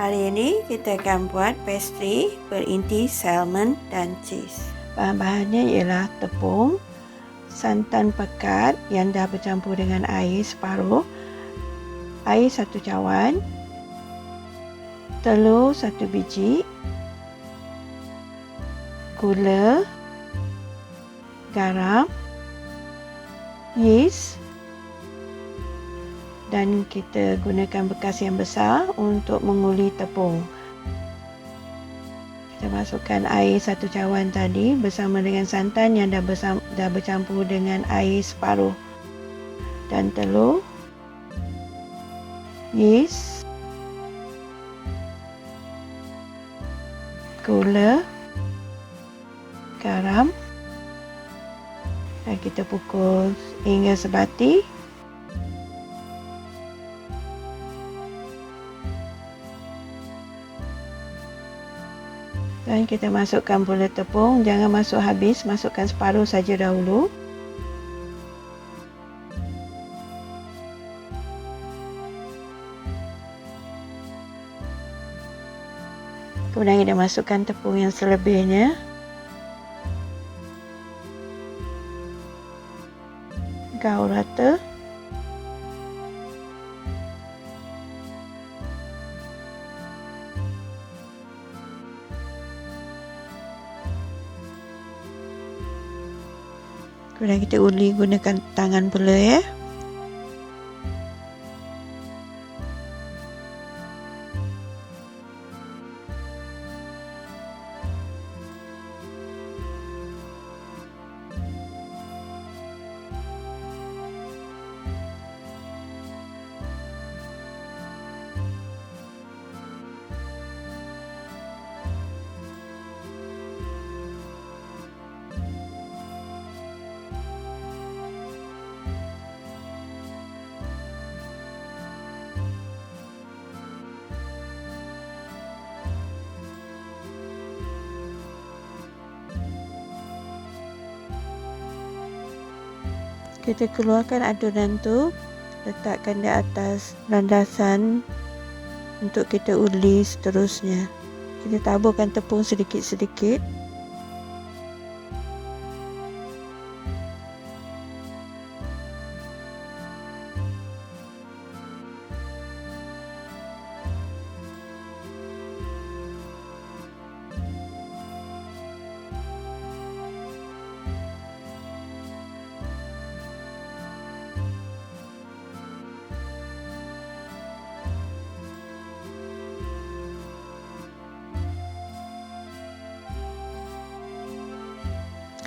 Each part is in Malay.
Hari ini kita akan buat pastry berinti salmon dan cheese. Bahan-bahannya ialah tepung, santan pekat yang dah bercampur dengan air separuh, air satu cawan, telur satu biji, gula, garam, yeast dan kita gunakan bekas yang besar untuk menguli tepung. Kita masukkan air satu cawan tadi bersama dengan santan yang dah, bersama, dah bercampur dengan air separuh. Dan telur, yeast, gula, garam. Dan kita pukul hingga sebati dan kita masukkan pula tepung. Jangan masuk habis masukkan separuh saja dahulu. Kemudian kita masukkan tepung yang selebihnya. Gaul rata Kemudian kita uli gunakan tangan pula ya. Kita keluarkan adonan tu letakkan di atas landasan untuk kita uli seterusnya. Kita taburkan tepung sedikit-sedikit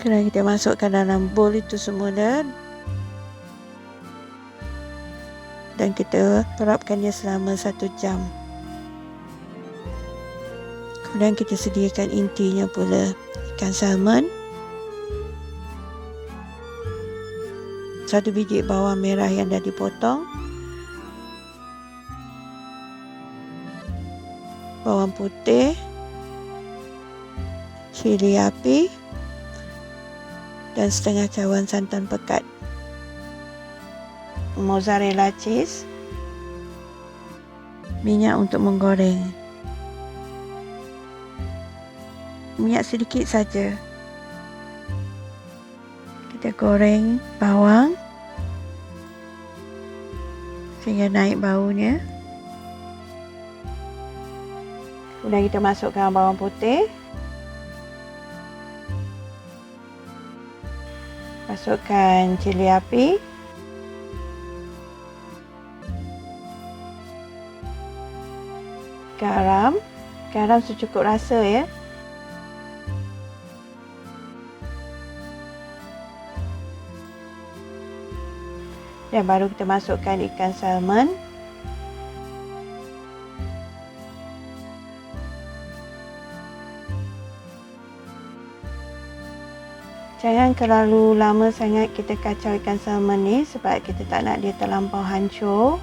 kena kita masukkan dalam bowl itu semua dan kita terapkan dia selama satu jam. Kemudian kita sediakan intinya pula. Ikan salmon. Satu biji bawang merah yang dah dipotong. Bawang putih. Cili api dan setengah cawan santan pekat. Mozzarella cheese. Minyak untuk menggoreng. Minyak sedikit saja. Kita goreng bawang sehingga naik baunya. Kemudian kita masukkan bawang putih. Masukkan cili api. Garam. Garam secukup rasa ya. Dan baru kita masukkan ikan salmon Jangan terlalu lama sangat kita kacau ikan salmon ni sebab kita tak nak dia terlampau hancur.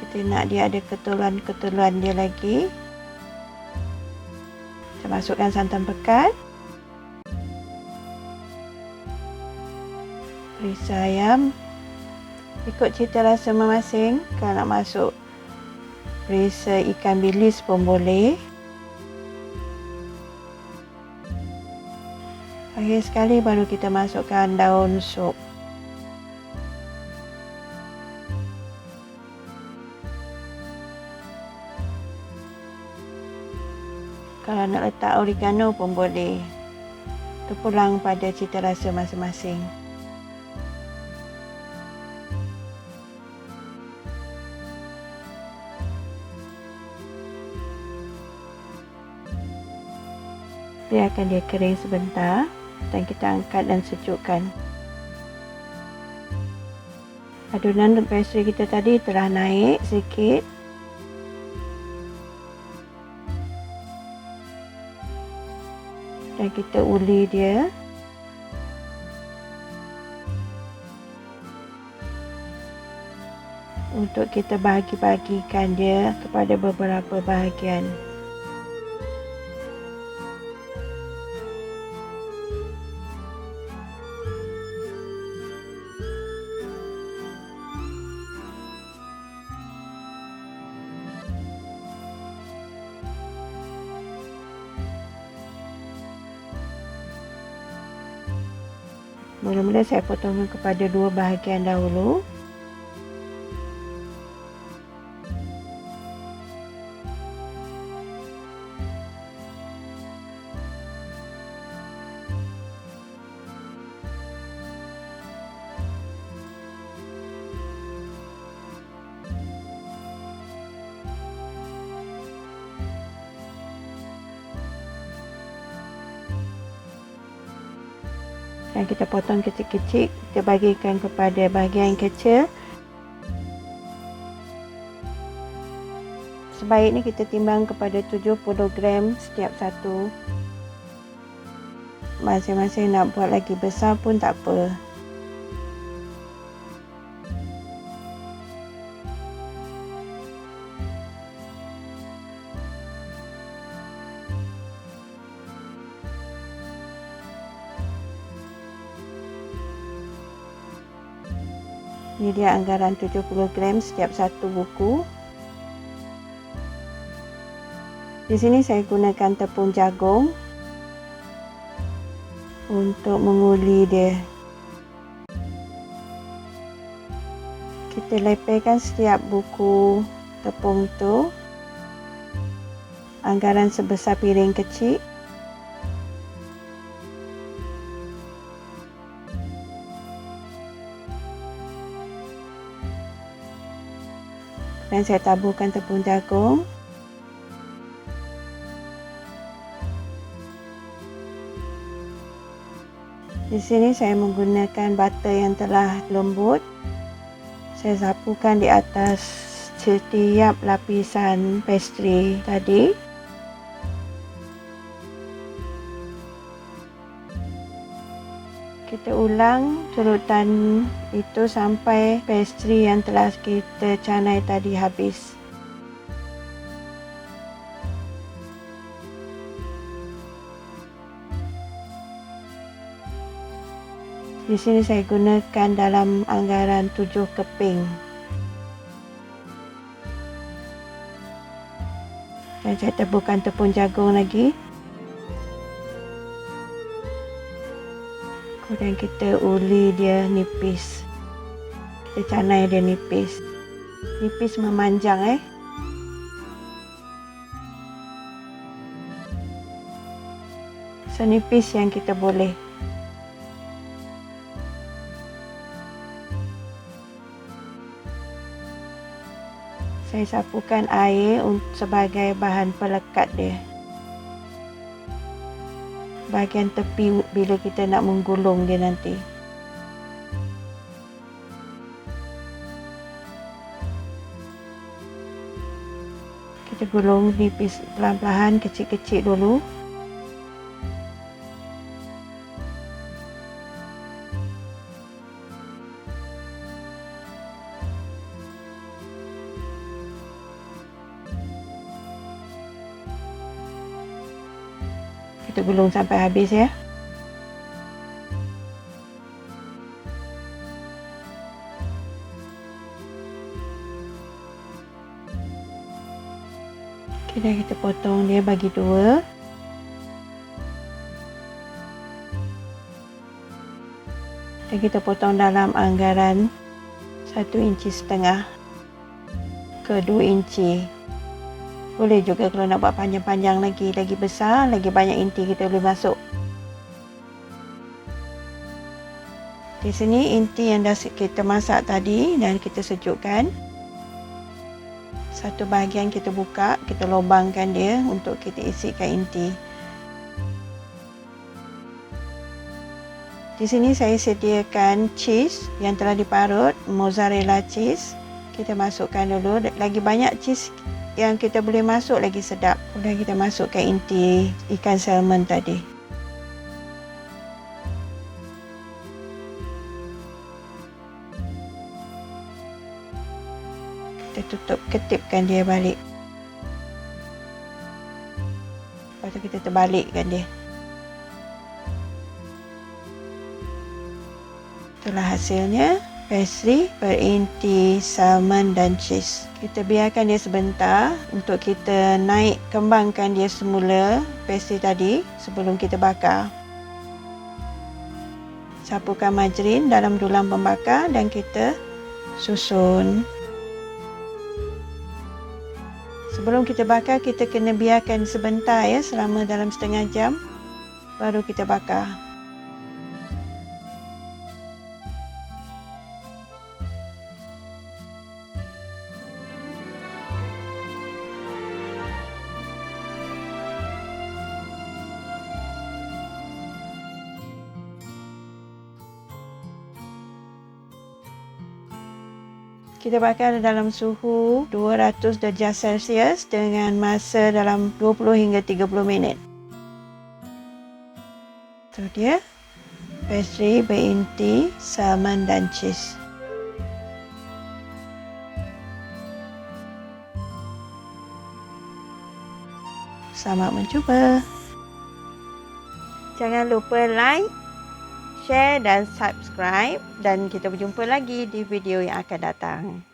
Kita nak dia ada keteluan-keteluan dia lagi. Kita masukkan santan pekat. Perisa ayam. Ikut cita rasa masing-masing. Kalau nak masuk perisa ikan bilis pun boleh. Akhir sekali baru kita masukkan daun sup. Kalau nak letak oregano pun boleh. Terpulang pada cita rasa masing-masing. Biarkan dia kering sebentar dan kita angkat dan sejukkan. Adunan pastry kita tadi telah naik sikit. Dan kita uli dia. Untuk kita bahagi-bahagikan dia kepada beberapa bahagian. Mula-mula saya potongkan kepada dua bahagian dahulu. Dan kita potong kecil-kecil kita bagikan kepada bahagian kecil sebaiknya kita timbang kepada 70 gram setiap satu. Masing-masing nak buat lagi besar pun tak apa Ini dia anggaran 70 gram setiap satu buku. Di sini saya gunakan tepung jagung untuk menguli dia. Kita lepaskan setiap buku tepung itu anggaran sebesar piring kecil. Dan saya taburkan tepung jagung Di sini saya menggunakan butter yang telah lembut. Saya sapukan di atas setiap lapisan pastry tadi. Kita ulang cerutan itu sampai pastry yang telah kita canai tadi habis. Di sini saya gunakan dalam anggaran tujuh keping. Dan saya tebukan tepung jagung lagi. Kemudian kita uli dia nipis. Kita canai dia nipis. Nipis memanjang eh. Senipis yang kita boleh. Saya sapukan air sebagai bahan pelekat dia bahagian tepi bila kita nak menggulung dia nanti. Kita gulung nipis pelan-pelan kecil-kecil dulu. kita gulung sampai habis ya. Okey, dah kita potong dia bagi dua. Dan kita potong dalam anggaran satu inci setengah ke dua inci. Boleh juga kalau nak buat panjang-panjang lagi, lagi besar, lagi banyak inti kita boleh masuk. Di sini inti yang dah kita masak tadi dan kita sejukkan. Satu bahagian kita buka, kita lubangkan dia untuk kita isikan inti. Di sini saya sediakan cheese yang telah diparut, mozzarella cheese. Kita masukkan dulu. Lagi banyak cheese yang kita boleh masuk lagi sedap. Kemudian kita masukkan inti ikan salmon tadi. kita tutup ketipkan dia balik lepas tu kita terbalikkan dia itulah hasilnya pastry berinti salmon dan cheese kita biarkan dia sebentar untuk kita naik kembangkan dia semula pastry tadi sebelum kita bakar. Sapukan margarin dalam dulang pembakar dan kita susun. Sebelum kita bakar, kita kena biarkan sebentar ya selama dalam setengah jam baru kita bakar. Kita bakar dalam suhu 200 darjah Celsius dengan masa dalam 20 hingga 30 minit. Itu dia pastry berinti salmon dan cheese. Selamat mencuba. Jangan lupa like, share dan subscribe dan kita berjumpa lagi di video yang akan datang.